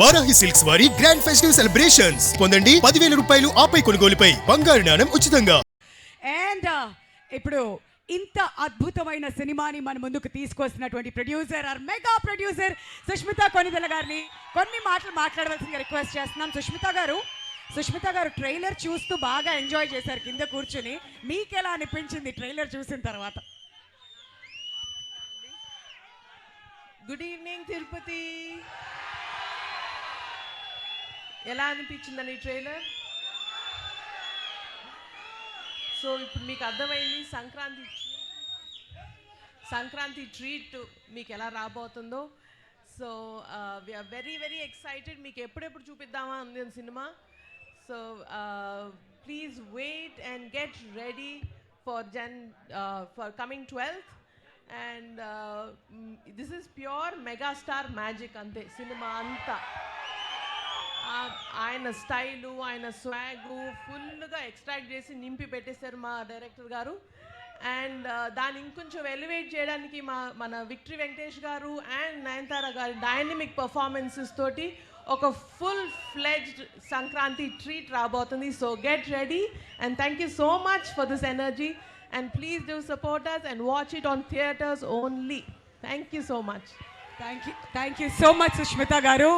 Varahi silks వారి grand festive celebrations పొందండి పదివేల రూపాయలు ఆపై కొనుగోలుపై. బంగారు నాణం ఉచితంగా. అండ్ ఇప్పుడు ఇంత అద్భుతమైన సినిమాని మన ముందుకు తీసుకొస్తున్నటువంటి producer or mega producer Sushmita Konidela గారిని కొన్ని మాటలు మాట్లాడవలసిందిగా రిక్వెస్ట్ చేస్తున్నాం. సుష్మిత గారు సుష్మిత గారు ట్రైలర్ చూస్తూ బాగా ఎంజాయ్ చేశారు కింద కూర్చుని. మీకు ఎలా అనిపించింది ట్రైలర్ చూసిన తర్వాత? గుడ్ ఈవినింగ్ తిరుపతి ఎలా అనిపించిందని ఈ ట్రైలర్? సో ఇప్పుడు మీకు అర్థమైంది సంక్రాంతి సంక్రాంతి ట్రీట్ మీకు ఎలా రాబోతుందో. So we are very very excited. మీకు ఎప్పుడెప్పుడు చూపిద్దామా ఉంది cinema? So please wait and get ready for Jan for coming twelfth. And this is pure megastar magic అంతే సినిమా అంతా. ఆయన స్టైలు ఆయన స్వాగు ఫుల్గా ఎక్స్ట్రాక్ట్ చేసి నింపి పెట్టేశారు మా డైరెక్టర్ గారు. అండ్ దాన్ని ఇంకొంచెం ఎలివేట్ చేయడానికి మా మన విక్టరీ వెంకటేష్ గారు అండ్ నయనతార గారి డైనమిక్ పర్ఫార్మెన్సెస్ తోటి ఒక ఫుల్ ఫ్లెజ్డ్ సంక్రాంతి ట్రీట్ రాబోతుంది. So get ready and thank you so much for this energy. And please do support us and watch it on theatres only. Thank you so much. Thank you thank you so much Sushmita garu.